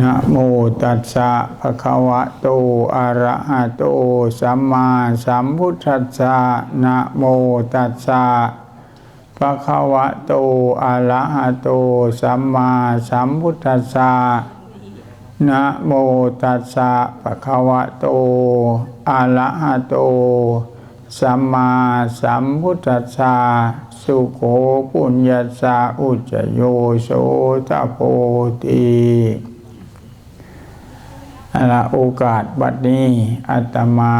นะโมตัสสะภะคะวะโต อะระหะโต สัมมาสัมพุทธัสสะนะโมตัสสะภะคะวะโต อะระหะโต สัมมาสัมพุทธัสสะนะโมตัสสะภะคะวะโต อะระหะโต สัมมาสัมพุทธัสสะสุโขปุญญาสสะอุจจโยโสตโพติ เอาละโอกาสบัดนี้อาตมา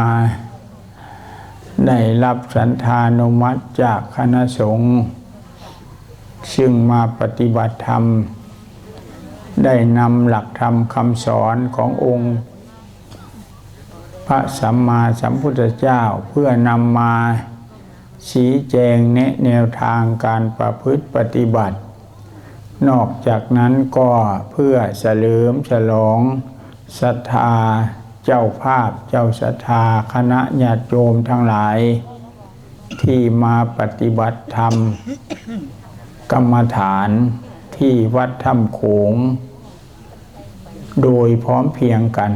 ได้รับสันธานุมัติจากคณะสงฆ์ซึ่งมาปฏิบัติธรรม ได้นำหลักธรรมคำสอนขององค์ พระสัมมาสัมพุทธเจ้าเพื่อนำมาชี้แจงแนะแนวทางการประพฤติปฏิบัติ นอกจากนั้นก็เพื่อเฉลิมฉลอง ศรัทธาเจ้าภาพเจ้าศรัทธาคณะญาติโยมทั้งหลาย ที่มาปฏิบัติธรรม กรรมฐานที่วัดถ้ำโขง โดยพร้อมเพียงกัน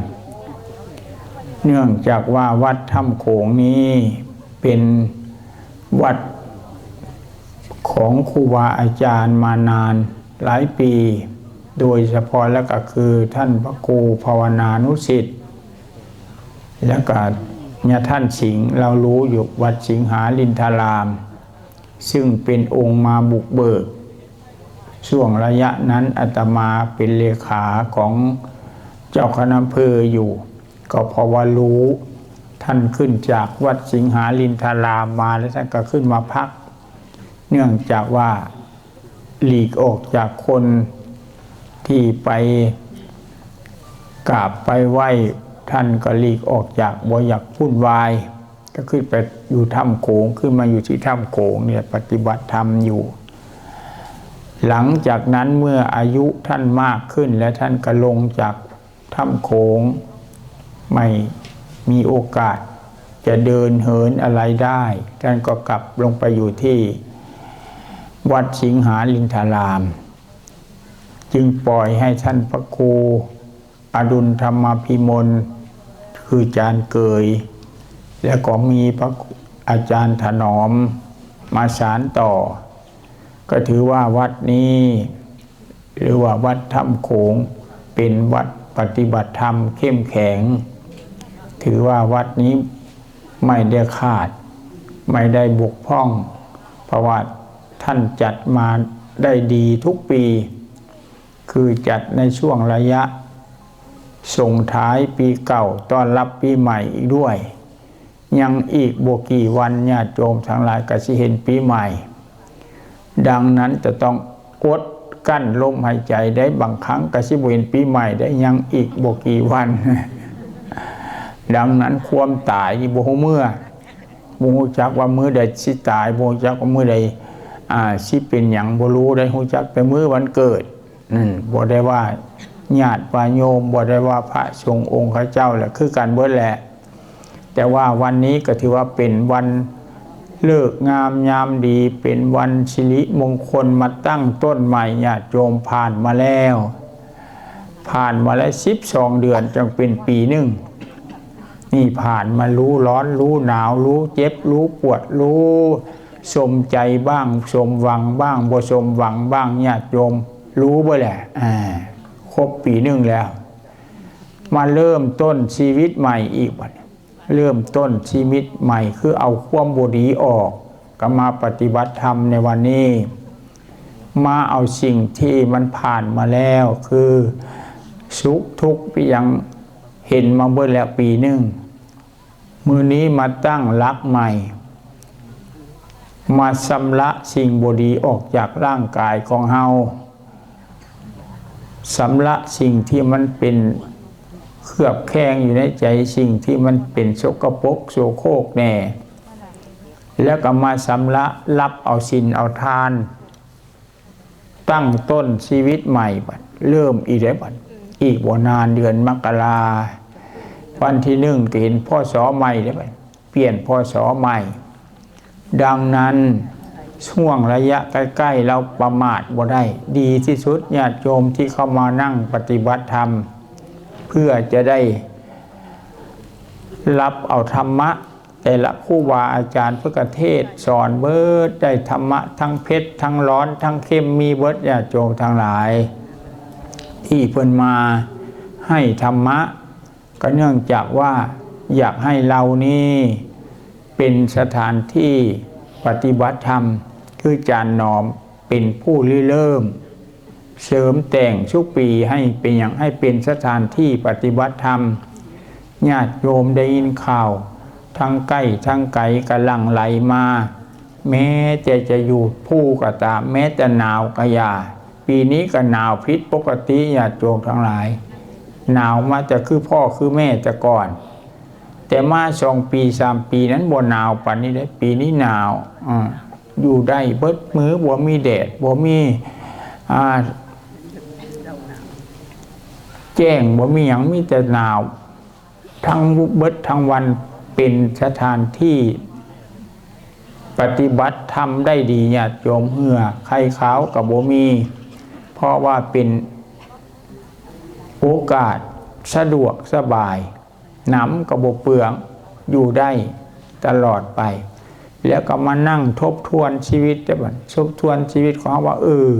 เนื่องจากว่าวัดถ้ำโขงนี้เป็นวัดของครูบาอาจารย์มานานหลายปี โดยเฉพาะแล้วก็คือท่านพระครูภาวนานุสิทธิ์แล้วก็เนี่ยท่านสิงห์เรารู้อยู่วัดสิงหาลินทาราม ซึ่งเป็นองค์มาบุกเบิกช่วงระยะนั้นอาตมาเป็นเลขาของเจ้าคณะอำเภออยู่ ก็เพราะว่ารู้ท่านขึ้นจากวัดสิงหาลินทารามมาแล้วท่านก็ขึ้นมาพัก เนื่องจากว่าหลีกออกจากคน ที่ไปกราบไปไหว้ท่านก็หลีกออกจากบ่อยากพุ่นวาย ก็ขึ้นไปอยู่ถ้ำโขงขึ้นมาอยู่ที่ถ้ำโขงเนี่ยปฏิบัติธรรมอยู่ หลังจากนั้นเมื่ออายุท่านมากขึ้นและท่านก็ลงจากถ้ำโขงไม่มีโอกาสจะเดินเหินอะไรได้ ท่านก็กลับลงไปอยู่ที่ วัดสิงหาลินทาราม จึงปล่อยให้ท่านพระครูอดุลธรรมพิมลคืออาจารย์เกย แล้วก็มีพระอาจารย์ถนอมมาสารต่อ ก็ถือว่าวัดนี้ หรือว่าวัดถ้ำโขงเป็นวัดปฏิบัติธรรมเข้มแข็ง ถือว่าวัดนี้ไม่ได้ขาด ไม่ได้บกพร่องเพราะว่าท่านจัดมาได้ดีทุกปี คือจัดในช่วงระยะ ส่งท้ายปีเก่าต้อนรับปีใหม่อีกด้วย ยังอีกบวกี่วันญาติโยมทั้งหลายก็สิเห็นปีใหม่ ดังนั้นจะต้องอดกั้นลมหายใจได้บางครั้งกสิบเห็นปีใหม่ได้ยังอีกบวกี่วัน ดังนั้นความตายบ่เมื่อบ่ฮู้จักว่ามือใดสิตายบ่ฮู้จักว่ามือใดอ่าสิเป็นหยังบ่รู้ได้ฮู้จักแต่มือวันเกิด อืมบ่ได้ว่าญาติว่าโยมบ่ได้ว่าพระสงฆ์องค์ข้าเจ้าแหละคือกันเบิดแหละ แต่ว่าวันนี้ก็ถือว่าเป็นวันเลิกงามยามดีเป็นวันสิริมงคลมาตั้งต้นใหม่ญาติโยมผ่านมาแล้ว ผ่านมาแล้ว12เดือนจึงเป็นปีหนึ่งนี่ผ่านมารู้ร้อนรู้หนาวรู้เจ็บรู้ปวดรู้สมใจบ้างสมหวังบ้างบ่สมหวังบ้างญาติโยม รู้บ่แหละอ่าครบปีหนึ่งแล้ว มาเริ่มต้นชีวิตใหม่อีกบัดเริ่มต้นชีวิตใหม่คือเอาความบดีออกก็มาปฏิบัติธรรมในวันนี้ มาเอาสิ่งที่มันผ่านมาแล้วคือสุขทุกข์ที่ยังเห็นมาเบิดแล้วปีหนึ่งมือนี้มาตั้งรักใหม่ มาชำระสิ่งบดีออกจากร่างกายของเฮา สำระสิ่งที่มันเป็นเคลือบแคลงอยู่ในใจสิ่งที่มันเป็นโสกปรกโสโครกแน่ แล้วก็มาสำระรับเอาสินเอาทาน ตั้งต้นชีวิตใหม่บัดเริ่มอีกแล้วบัดอีกบ่นานเดือนมกราวันที่หนึ่งเห็นพ่อสอใหม่แล้วบัดเปลี่ยนพ่อสอใหม่ ดังนั้น ช่วงระยะใกล้ๆเราประมาทบ่ได้ ดีที่สุดญาติโยมที่เข้ามานั่งปฏิบัติธรรม เพื่อจะได้ รับเอาธรรมะ แต่ละครู่วาอาจารย์พื่อกเทศสอนเบิดได้ธรรมะทั้งเพชรทั้งร้อนทั้งเข้มมีเบิดญาติโยมทั้งหลาย ที่เพิ่นมาให้ธรรมะ ก็เนื่องจากว่าอยากให้เรานี่เป็นสถานที่ปฏิบัติธรรม คือจานนอมเป็นผู้ริเริ่ม เสริมแต่งชุกปีให้เป็นอย่างให้เป็นสถานที่ปฏิบัติธรรมญาติโยมได้ยินข่าว ทั้งใกล้ทั้งไกลกำลังไหลมา แม้จะจะอยู่ผู้ก็ตามแม้แต่หนาวก็อยาปีนี้ก็หนาวพิษปกติญาติโยมทั้งหลาย หนาวมาจะคือพ่อคือแม่แต่ก่อน แต่มาสองปีสามปีนั้นบ่หนาวปันนี้ได้ปีนี้หนาวอ่า อยู่ได้เบิดมือบ่มีแดดบ่มีอ่าแจ้งบ่มีหยังมีแต่หนาว ทั้งเบิดทั้งวันเป็นสถานที่ปฏิบัติทำได้ดีญาติโยมเหื่อไข่ขาวกับบ่มี เพราะว่าเป็นโอกาสสะดวกสบาย น้ำกระบบเปลืองอยู่ได้ตลอดไป แล้วก็มานั่งทบทวนชีวิตได้บ่ทบทวนชีวิตของเขาว่าเออ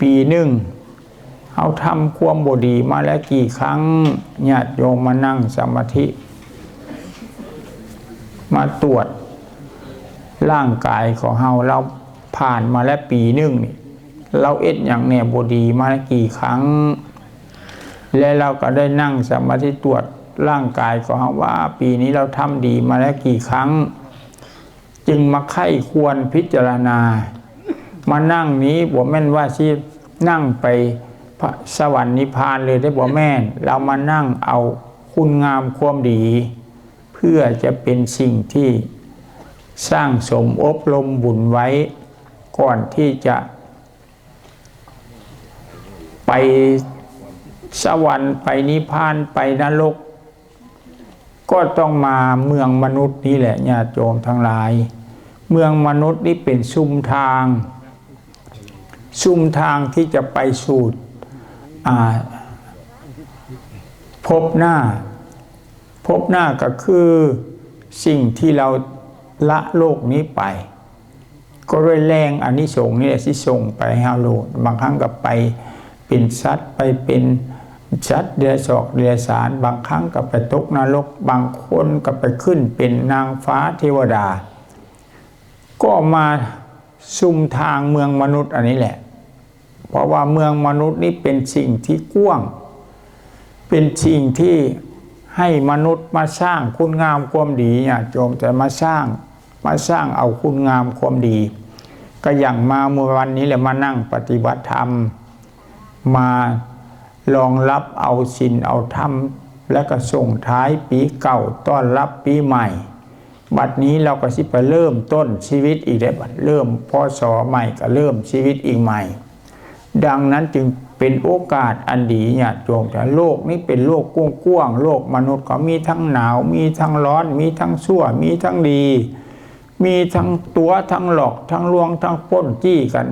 ปีหนึ่งเขาทำความบดีมาแล้วกี่ครั้งญาติโยมมานั่งสมาธิ มาตรวจร่างกายของเราเราผ่านมาแล้วปีหนึ่งนี่เราเอ็ดอย่างเนี่ยบดีมาแล้วกี่ครั้ง และเราก็ได้นั่งสมาธิตรวจร่างกายของเราว่า ปีนี้เราทำดีมาแล้วกี่ครั้ง จึงมาไข้ควรพิจารณา มานั่งนี้บ่แม่นว่าชีนั่งไปสวรรค์นิพพานเลยได้บ่แม่น เรามานั่งเอาคุณงามความดี เพื่อจะเป็นสิ่งที่สร้างสมอบรมบุญไว้ ก่อนที่จะไปสวรรค์ไปนิพพานไปนรก ก็ต้องมาเมืองมนุษย์นี่แหละญาติโยมทั้งหลาย เมืองมนุษย์นี่เป็นซุ้มทาง ซุ้มทางที่จะไปสู่พบหน้า พบหน้าก็คือสิ่งที่เราละโลกนี้ไป ก็ด้วยแรงอันนี้ส่งส์นี่แหละที่ส่งไปให้เราโลดบางครั้งก็ไปเป็นสัตว์ไปเป็นสัตว์เดือศอกเดือสาร บางครั้งก็ไปตกนรก บางคนก็ไปขึ้นเป็นนางฟ้าเทวดา ก็มาซุ่มทางเมืองมนุษย์อันนี้แหละ เพราะว่าเมืองมนุษย์นี่เป็นสิ่งที่กว้าง เป็นสิ่งที่ให้มนุษย์มาสร้างคุณงามความดีเนี่ยโจมแต่มาสร้างมาสร้างเอาคุณงามความดี ก็อย่างมาเมื่อวันนี้แหละมานั่งปฏิบัติธรรม มารองรับเอาศีลเอาธรรม และก็ส่งท้ายปีเก่าต้อนรับปีใหม่ บัดนี้เราก็สิไปเริ่มต้นชีวิตอีกแล้วบัดเริ่มพศใหม่ก็เริ่มชีวิตอีกใหม่ ดังนั้นจึงเป็นโอกาสอันดีเนี่ยโยมแต่โลกนี้เป็นโลกกว้างๆโลกมนุษย์ก็มีทั้งหนาว มีทั้งร้อน มีทั้งชั่ว มีทั้งดี มีทั้งตัวทั้งหลอกทั้งลวงทั้งป้นจี้กัน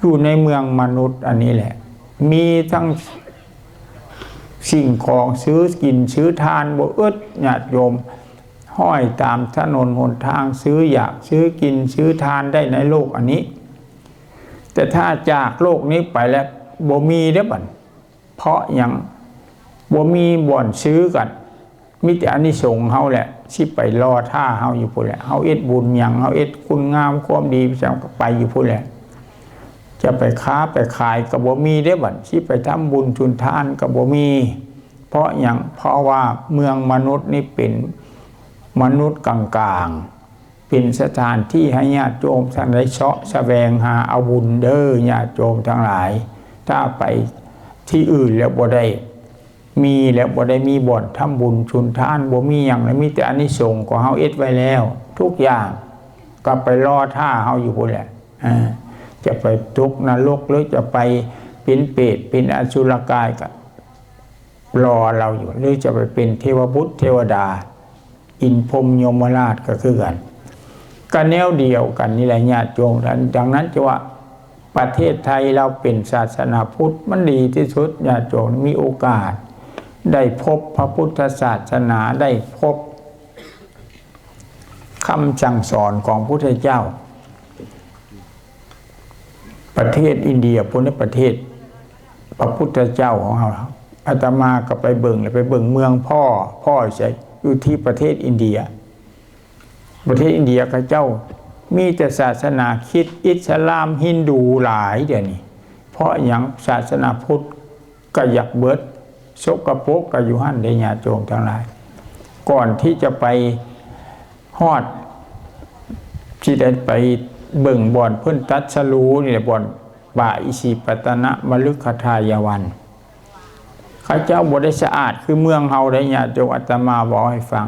อยู่ในเมืองมนุษย์อันนี้แหละ มีทั้งสิ่งของซื้อกินซื้อทานบ่อึดญาติโยม ห้อยตามถนนหนทางซื้ออยากซื้อกินซื้อทานได้ในโลกอันนี้ แต่ถ้าจากโลกนี้ไปแล้วบ่มีเด้บัดเพราะอย่างบ่มีบ่อนซื้อกันมีแต่อันนี้ส่งเฮาแหละสิไปรอท่าเฮาอยู่พุ่นแหละเฮาเอ็ดบุญยังเฮาเอ็ดคุณงามความดีประไปอยู่พุ่นแหละ จะไปค้าไปขายกับบ่มีได้บัดที่ไปทำบุญทุนทานกับบ่มี เพราะอย่างเพราะว่าเมืองมนุษย์นี่เป็น มนุษย์กลางๆ เป็นสถานที่ให้ญาติโยมท่านได้เสาะแสวงหาอาบุญเด้อญาติโยมทั้งหลาย ถ้าไปที่อื่นแล้วบ่ได้มีแล้วบ่ได้มีบ่อนทำบุญชุนทานบ่มีอย่างแล้วมีแต่อานิสงส์ของเฮาเอ็ดไว้แล้ว ทุกอย่างก็ไปรอท่าเฮาอยู่พุ่นแหละอ่าจะไปทุกนรกหรือจะไปเป็นเปรตเป็นอสุรกายก็รอเราอยู่ หรือจะไปเป็นเทวบุตรเทวดา อินพรมยมราชก็คือกันก็แนวเดียวกันนี่แหละญาติโยมดังนั้นจะว่าประเทศไทยเราเป็นศาสนาพุทธมันดีที่สุดญาติโยมมีโอกาส ได้พบพระพุทธศาสนาได้พบคำสั่งสอนของพระพุทธเจ้า ประเทศอินเดียพุทธประเทศ พระพุทธเจ้าของเราอาตมาก็ไปเบิ่งเลยไปเบิ่งเมืองพ่อพ่อใช่ อยู่ที่ประเทศอินเดีย ประเทศอินเดียเขาเจ้ามีแต่ศาสนาคิดอิสลามฮินดูหลายเดี๋ยวนี้ เพราะอย่างศาสนาพุทธก็อยากเบิดสกปกก็อยู่หันได้ญาโยมทั้งหลาย ก่อนที่จะไปฮอดที่ได้ไปเบิ่งบ่อนเพื่อนตัดสรูนี่แหละบ่อนป่าอิสิปตนะมลึกคทายวัน ข้าเจ้าบได้สะอาดคือเมืองเฮาได้ญาติโยมอาตมาบอกให้ฟัง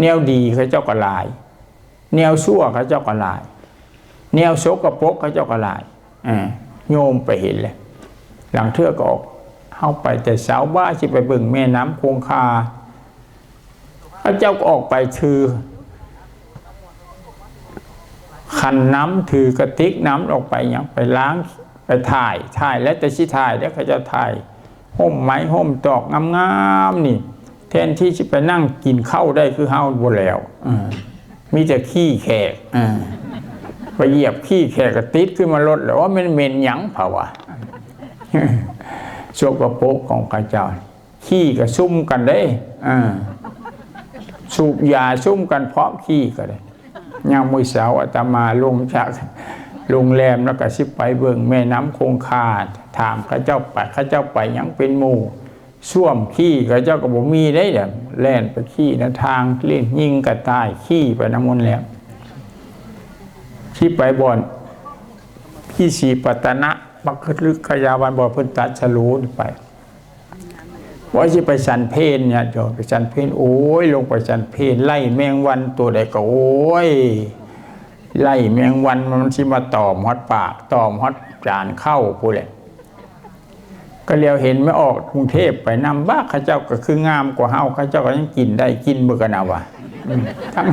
แนวดีเขาเจ้าก็หลาย แนวชั่วเขาเจ้าก็หลาย แนวโสกปรกเขาเจ้าก็หลายอ่าโยมไปเห็นเลยหลังเทือก็ออกเข้าไปแต่สาวบ้าที่ไปบิ่งแม่น้ำคงคาพระเจ้าก็ออกไปถือขันน้ำถือกระติกน้ำออกไปอย่างไปล้างไปถ่ายถ่ายแล้วแต่ชิถ่ายแล้วเขาจะถ่าย ห่มไม้ห่มตอกงามๆนี่ แทนที่จะไปนั่งกินข้าวได้คือเฮาบ่แล้วอ่ามีแต่ขี้แขกอ่าไปเหยียบขี้แขกกระติดขึ้นมาลดแล้วว่ามันเหม็นหยังเผาวะโชกระโปกของข้าเจ้า ขี้ก็ซุ่มกันได้อ่าสูบยาซุ่มกันเพราะขี้ก็ได้ยังมือสาวอาตมาลงจากโรงแรมแล้วก็สิไปเบิ่งแม่น้ำคงคา ถามข้าเจ้าไปข้าเจ้าไปยังเป็นหมู่ส้วมขี้ข้าเจ้าก็บ่มีได้เด้อแล่นไปขี้นะทางเล่นยิงกระต่ายขี้ไปน้ำมนต์แล้วที่ไปบ่อนพี่สีปัตนะมักลึกขยาวันบ่อพิ่นตัดฉลูนไปว่าสิไปสันเพนเนี่ยโยมไปสันเพนโอ้ย ลงไปสันเพนไล่แมงวันตัวใดก็โอ้ยไล่แมงวันมันสิมาตอมฮอดปากตอมฮอดจานเข้าพูดเลย ก็เลียวเห็นไม่ออกกรุงเทพไปนำบ้าข้าเจ้าก็คืองามกว่าเฮาข้าเจ้าก็ยังกินได้กินเบื่อกันเอาวะทั้ง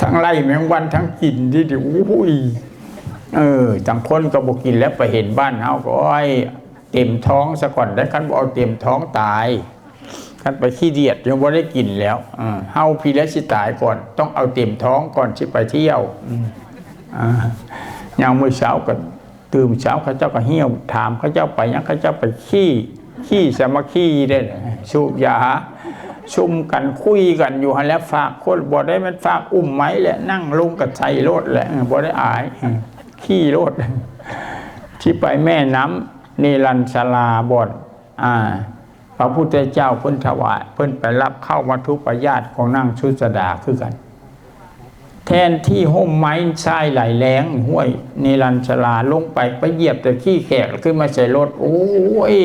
ทั้งไล่แมงวันทั้งกินที่ดิโอ้ยเออจังคนก็บอกินแล้วไปเห็นบ้านเฮาก็อ้ยเต็มท้องซะก่อนได้คันบ่เอาเต็มท้องตายคันไปขี้เดียดยังบ่ได้กินแล้วเฮาพีแล้วสิตายก่อน ต้องเอาเต็มท้องก่อนสิไปเที่ยวอ่าย่างมื้อเช้าก็ ตื่นเช้าเขาเจ้าก็เหี่ยวถามเขาเจ้าไปยังเขาเจ้าไปขี้ขี้สามัคคีได้สูบยาชุมกันคุยกันอยู่หันแล้วฝากคนบ่ได้มันฝากอุ้มไหมแหละนั่งลงกับใจรถแหละบ่ได้อาย ขี้รถที่ไปแม่น้ำเนรัญชลาบ่อนอ่าพระพุทธเจ้าเพิ่นถวายเพิ่นไปรับเข้ามาทุปญาติของนั่งชุสดาคือกัน แทนที่ห่มไม้ทรายไหลแรงห้วยเนรัญชลาลงไปไปเหยียบแต่ขี้แขกขึ้นมาใส่รถโอ้ย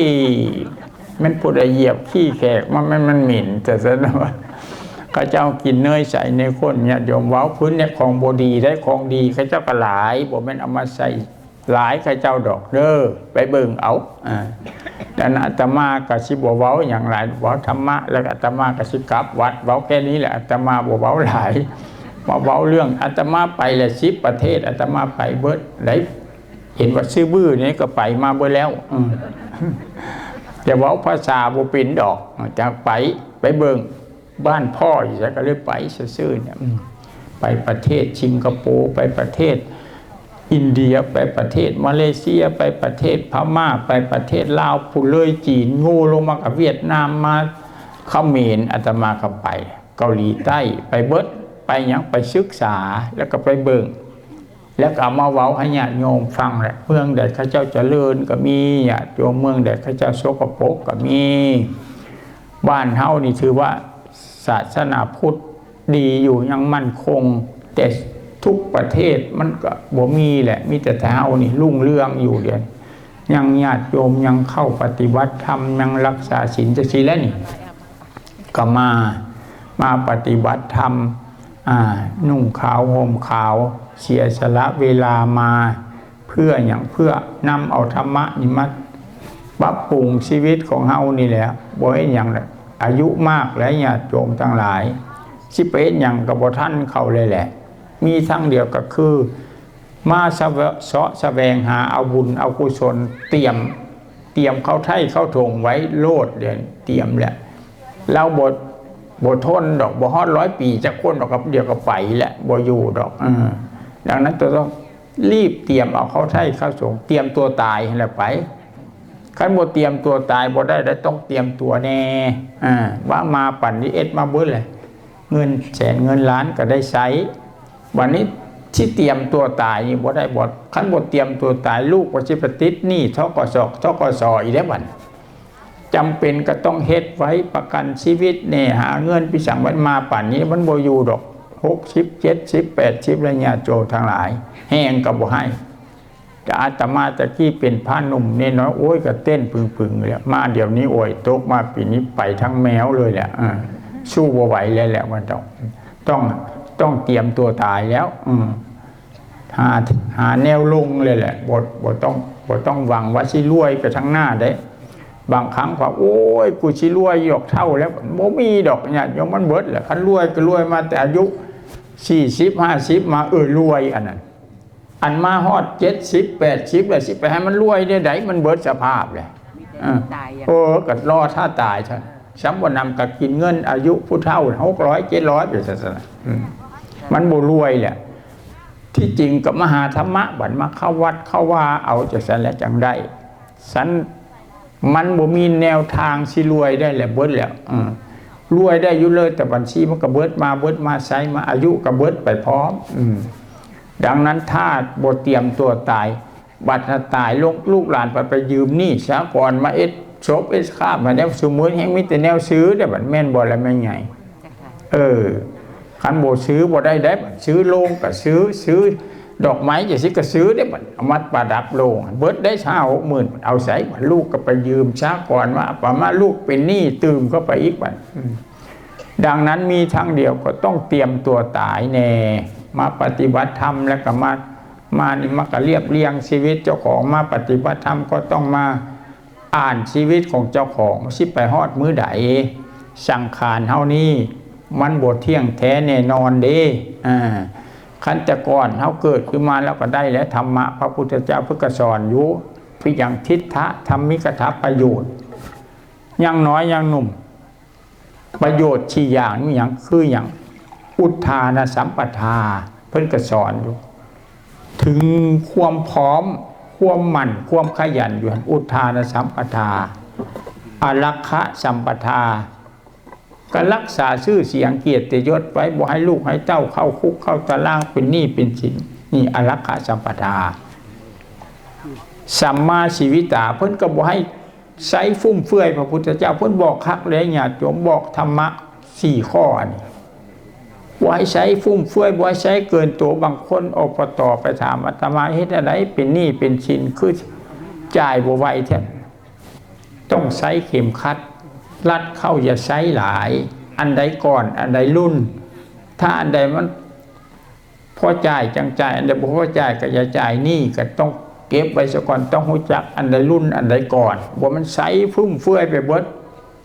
มันพูดไรเหยียบขี้แขกมันมันมันหมิ่นแต่สนะว่าข้าเจ้ากินเนยใส่ในคนเนี่ยโยมว้าพื้นเนี่ยของบดีได้ของดีข้าเจ้าก็หลายบ่แม่นเอามาใส่หลายข้าเจ้าดอกเด้อไปเบิ่งเอาอ่าแต่อาตมาก็สิบ่เว้าอย่างไรเว้าธรรมะแล้วอาตมาก็สิกลับวัดเว้าแค่นี้แหละอาตมาบ่เว้าหลาย มาเว้าเรื่องอาตมาไปละสิประเทศอาตมาไปเบิดไหนเห็นว่าซื้อบื้อนี่ก็ไปมาเบิดแล้วอืมจะเว้าภาษาบ่เป็นดอกจากไปไปเบิงบ้านพ่ออยู่ซะก็เลยไปซื่อเนี่ยไปประเทศสิงคโปร์ไปประเทศ อินเดียไปประเทศมาเลเซียไปประเทศพม่า ไปประเทศลาวผู้เลยจีนงูลงมากับเวียดนามมาเขมรอาตมาก็ไป เกาหลีใต้ไปเบิด ไปยังไปศึกษาแล้วก็ไปเบิ่งแล้วก็มาเว้าให้ญาติโยมฟังแหละเมืองใดเขาเจ้าเจริญก็มีญาติโยมเมืองใดเขาเจ้าโสกปกก็มี บ้านเฮานี่ถือว่าศาสนาพุทธดีอยู่ยังมั่นคง แต่ทุกประเทศมันก็บ่มีแหละมีแต่เท้านี่รุ่งเรืองอยู่เดียวยังญาติโยมยังเข้าปฏิบัติธรรมยังรักษาศีลจะชีแล้วนี่ก็มามาปฏิบัติธรรม นุ่งขาวห่มขาวเสียสละเวลามา เพื่ออย่างเพื่อนำเอาธรรมะนี่มาปรับปรุงชีวิตของเฮานี่แหละบ่ให้อย่างอายุมากแล้วญาติโยมทั้งหลายสิเป็นอย่างกับบ่ท่านเขาเลยแหละ มีทางเดียวก็คือ มาสะเสาะแสวงหาเอาบุญเอากุศลเตรียมเตรียมเข้าไถ่เข้าถงไว้โลดเดือนเตรียมแหละเราบท บททนดอกบ่ฮอดร้อยปีจะค้นดอกกับเดียวก็ไปแหละบ่อยู่ดอกอดังนั้นตัวต้องรีบเตรียมเอาเข้าไถ่เข้าสงเตรียมตัวตายให้แล้วไปขันบ่เตรียมตัวตายบ่ได้ได้ต้องเตรียมตัวแน่อ่าว่ามาปั่นนี้เอ็ดมาเบิ้เลยเงินแสนเงินล้านก็ได้ใช้ วันนี้ที่เตรียมตัวตายนี่บ่ได้บ่ขันบ่เตรียมตัวตายลูกว่สิไปติดหนี้ทกสทกสอีกแล้วบัด จำเป็นก็ต้องเฮ็ดไว้ประกันชีวิตเนี่ยหาเงินพิสังวันมาป่านนี้มันบ่อยู่ดอกหกสิบเจ็ดสิบแปดสิบระยะโจทั้งหลาย แห้งก็บ่ให้แต่อาตมาตะกี้เป็นพระหนุ่มเนี่ยน้อยโอ้ยก็เต้นปึงๆเลยมาเดี๋ยวนี้โอ้ยตกมาปีนี้ไปทั้งแมวเลยแหละสู้บ่ไหวแล้วแหละมันต้องต้องต้องเตรียมตัวตายแล้ว อืหาหาแนวลงเลยแหละบทบทต้องบทต้องหวังว่าสิรวยไปทั้งหน้าได้ บางครั้งว่าโอ้ยกูสิรวยหยอกเท่าแล้วโมมีดอกเนี่ยยมมันเบิดแหละคันรวยก็รวยมาแต่อายุสี่สิบห้าสิบมาเออรวยอันนั้นอันมาฮอดเจ็ดสิบแปดสิบเลยสิไปให้มันรวยเนี่ยไหนมันเบิดสภาพเลยมีแต่ตายอย่างเออก็รอถ้าตายใช่ซ้ำวันนำกับกินเงินอายุผู้เท่าหกร้อยเจ็ดร้อยอยู่สันะอืมมันบ่รวยแหละที่จริงกับมหาธรรมะบัดมาเข้าวัดเข้าว่าเอาจากสันและจังได้สัน มันบ่มีแนวทางสิรวยได้แหละเบิดแล้วอืมรวยได้อยู่เลยแต่บัญชีมันก็เบิดมาเบิดมาใช้มาอายุก็เบิดไปพร้อม อืมดังนั้นถ้าบ่เตรียมตัวตาย บัตรตายลูกลูกหลานไปไปยืมหนี้สาก่อนมาเอ็ดชบเอ็ดข้ามมาแล้วสมมุติแห่งมีแต่แนวซื้อได้บัดแม่นบ่แล้วแม่นไงจ้ะค่ะเออคันโบซื้อบ่ได้ได้บัดซื้อโลงก็ซื้อซื้อ ดอกไม้จะสิก็ซื้อได้บัดเอามาประดับโลงเบิดได้เช้าหมื่นเอาใส่บัดลูกก็ไปยืมช้าก่อนว่าประมาณลูกเป็นหนี้ตืมเข้าไปอีกบัดดังนั้นมีทางเดียวก็ต้องเตรียมตัวตายแน่มาปฏิบัติธรรมแล้วก็มามานี่มาก็เรียบเรียงชีวิตเจ้าของมาปฏิบัติธรรมก็ต้องมาอ่านชีวิตของเจ้าของสิไปฮอดมือใดสังขารเฮานี้มันบทเที่ยงแท้แน่นอนเด้อ่า ขันแต่ก่อนเฮาเกิดขึ้นมาแล้วก็ได้แล้วธรรมะพระพุทธเจ้าพื่อกสอนอยู่พิย่างทิฏฐะธรรมิกถาประโยชน์ยังน้อยยังหนุ่ม ประโยชน์ที่อย่างนี้อย่างคืออย่างอุทานสัมปทา เพิ่นก็สอนอยู่ ถึงความพร้อม ความหมั่นความขยันอยู่หั่นอุทานสัมปทาอารักขะสัมปทา ก็รักษาชื่อเสียงเกียรติยศไว้บ่ให้ลูกให้เต้าเข้าคุกเข้าตารางเป็นหนี้เป็นสินนี่อรักขะสัมปทาสัมมาชีวิตาเพิ่นก็บ่ให้ใช้ฟุ่มเฟือยพระพุทธเจ้าเพิ่นบอกคักเลยญาติโยมบอกธรรมะสี่ข้อนี่บ่ให้ใช้ฟุ่มเฟือยบ่ให้ใช้เกินตัวบางคนอปตอไปถามอาตมาเฮ็ดอะไรเป็นหนี้เป็นสินคือจ่ายบ่ไหวแท้ต้องใช้เข็มขัด รัดเข้าอย่าใช้หลาย อันใดก่อนอันใดรุ่น ถ้าอันใดมันพอจ่ายจังจ่ายอันใดบ่พอจ่ายก็อย่าจ่ายหนี่ก็ต้องเก็บไว้ซะก่อนต้องรู้จักอันใดรุ่นอันใดก่อนบ่ามันใช้ฟุ่มเฟือยไปเบิด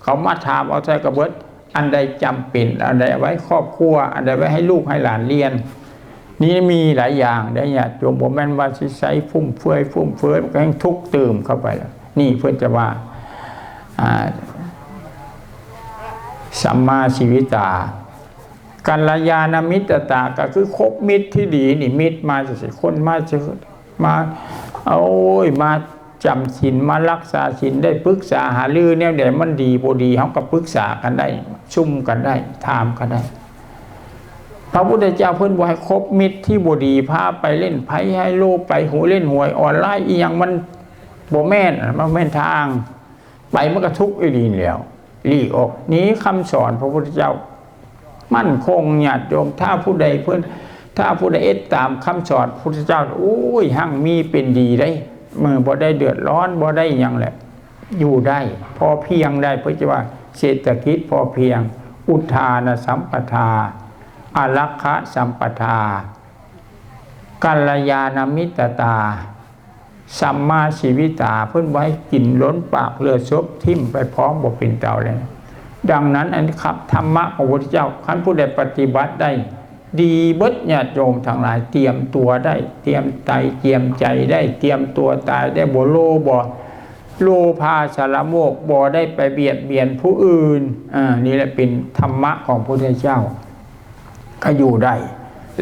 เขามาถามเอาใจกับเบิด อันใดจำเป็นอันใดไว้ครอบครัว อันใดไว้ให้ลูกให้หลานเรียน นี่มีหลายอย่างได้เนี่ยโยมบ่แม่นว่าใช้ฟุ่มเฟือยฟุ่มเฟือยมันก็ให้ทุกข์ตื่มเข้าไปแล้วนี่เพื่อจะว่าอ่า สัมมาชีวิตากัลยาณมิตรตาก็คือคบมิตรที่ดีนี่มิตรมาจะสิคนมาจะมาโอ้ยมาจำศีลมารักษาศีลได้ปรึกษาหารือเนี่ยเดี๋ยวมันดีบดีเขาก็ปรึกษากันได้ ชุ่มกันได้ถามกันได้ พระพุทธเจ้าเพิ่อนบ่ให้คบมิตรที่บดีพาไปเล่นไพ่ให้โลไปหูเล่นหวยออนไลน์อีหยังมันโบแม่นมันแม่นทาง ไปมันก็ทุกข์อีหลีแล้ว หลีกออกหนี้คำสอนพระพุทธเจ้า มั่นคงญาติโยมถ้าผู้ใดเพื่อนถ้าผู้ใดเอ็ดตามคำสอนพระพุทธเจ้าโอ้ยหั่งมีเป็นดีได้เมื่อบ่ได้เดือดร้อนบ่ได้ยังแหละ อยู่ได้ พอเพียงได้เพื่อจะว่าเศรษฐกิจพอเพียง อุทานสัมปทาอารักขะสัมปทากัลยาณมิตรตา สัมมาชีวิตาเพิ่อนไว้กินล้นปากเลือดซบทิ่มไปพร้อมบ่เป็นเตาเลย ดังนั้นอันนี้ครับธรรมะของพระพุทธเจ้าขั้นผู้ใดปฏิบัติได้ ดีเบิดญาติโยมทั้งหลายเตรียมตัวได้ เตรียมใจเตรียมใจได้เตรียมตัวตายได้บ่โลบ่โลภาสารโมกบ่ได้ไปเบียดเบียนผู้อื่นอ่านี่แหละเป็นธรรมะของพระพุทธเจ้าก็อยู่ได้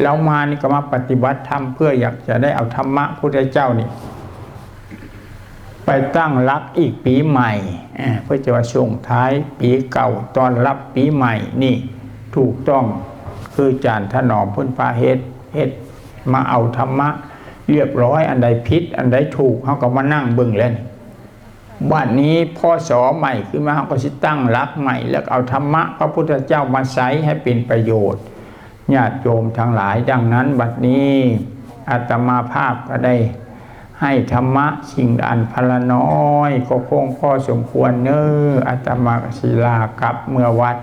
แล้วมานี่ก็มาปฏิบัติธรรมเพื่ออยากจะได้เอาธรรมะพระพุทธเจ้านี่ ไปตั้งรับอีกปีใหม่เพื่อจะว่าส่งท้ายปีเก่าตอนรับปีใหม่นี่ถูกต้องคือจานถนอมพ้นพาเฮ็ดเฮ็ดมาเอาธรรมะ เรียบร้อยอันใดพิษ อันใดถูกเขาก็มานั่งบิ่งเล่นบ้านนี้พ่อสอใหม่ขึ้นมาเขาก็สิตั้งรับใหม่ แล้วเอาธรรมะพระพุทธเจ้ามาใช้ให้เป็นประโยชน์ญาติโยมทั้งหลายดังนั้นบัดนี้อาตมาภาพก็ได้ ให้ธรรมะสิ่งอันพละน้อย ก็คงพอสมควรเนออาตมากศิลากลับเมื่อวัด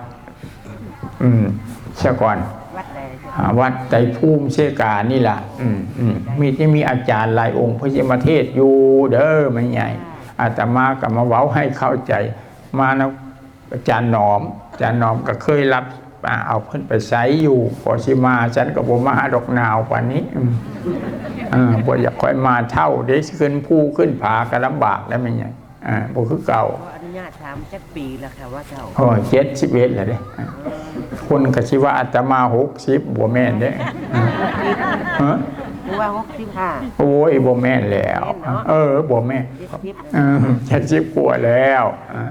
อืมเสียก่อน วัดใดจ้ะอ่าวัดไตรภูมิเชกานี่ล่ะ อืมอืมมีที่มีอาจารย์หลายองค์พระเจ้ามาเทศอยู่เด้อไม่ใหญ่อาตมาก็มาเว้าให้เข้าใจ มานะอาจารย์หนอมอาจารย์หนอมก็เคยรับอ่า เอาเพิ่นไปใช้อยู่พอสิมาฉันก็บ่มาดอกหนาวกว่านี้อืมอ่าบ่อยากค่อยมาเท่าเด้สิขึ้นภูขึ้นผาก็ลำบากแล้วไม่ใหญ่อ่าบ่คือเก่าขออนุญาตถามจักปีแล้วค่ะว่าเจ้าโอ้เจ็ดสิบเอ็ดเลยเด้อ่าคนก็สิว่าอาตมาหกสิบบ่แม่นเด้อ่าฮะหรือว่าหกสิบห้าโอ้ยบ่แม่นแล้วแม่นเนาะเออบ่แม่นเจ็ดสิบเออเจ็ดสิบกว่าแล้วอ่า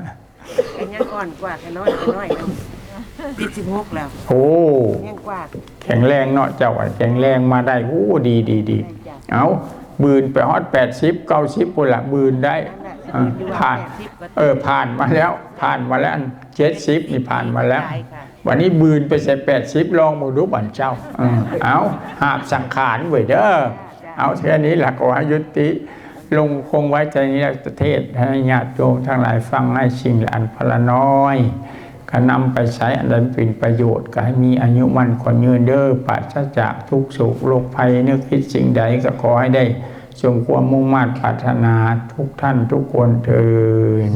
อันยังก่อนกว่าแค่น้อยแค่น้อย เจ็ดสิบหกแล้วโอ้ยังกว่าแข็งแรงเนาะเจ้าอะแข็งแรงมาได้โอ้ดีดีดีเอาบืนไปฮอดแปดสิบเก้าสิบปุ่นละบืนได้อ่าผ่านเออผ่านมาแล้ว ผ่านมาแล้วเจ็ดสิบนี่ผ่านมาแล้วใช่ค่ะวันนี้บืนไปใส่แปดสิบลองมาดูบันเจ้าเออเอาหาบสังขารไว้เด้อเอาแค่นี้หลักว่ายุติลงคงไว้ใจนี้แล้วประเทศให้ญาติโยมทั้งหลายฟังให้สิ่งละอันพละน้อย ก็นำไปใช้อันเป็นประโยชน์ก็ให้มีอายุมันขอนยืนเด้อปราศจากทุกสุขโรคภัยนึกคิดสิ่งใดก็ขอให้ได้สมความมุ่งมั่นปรารถนาทุกท่านทุกคนเถิด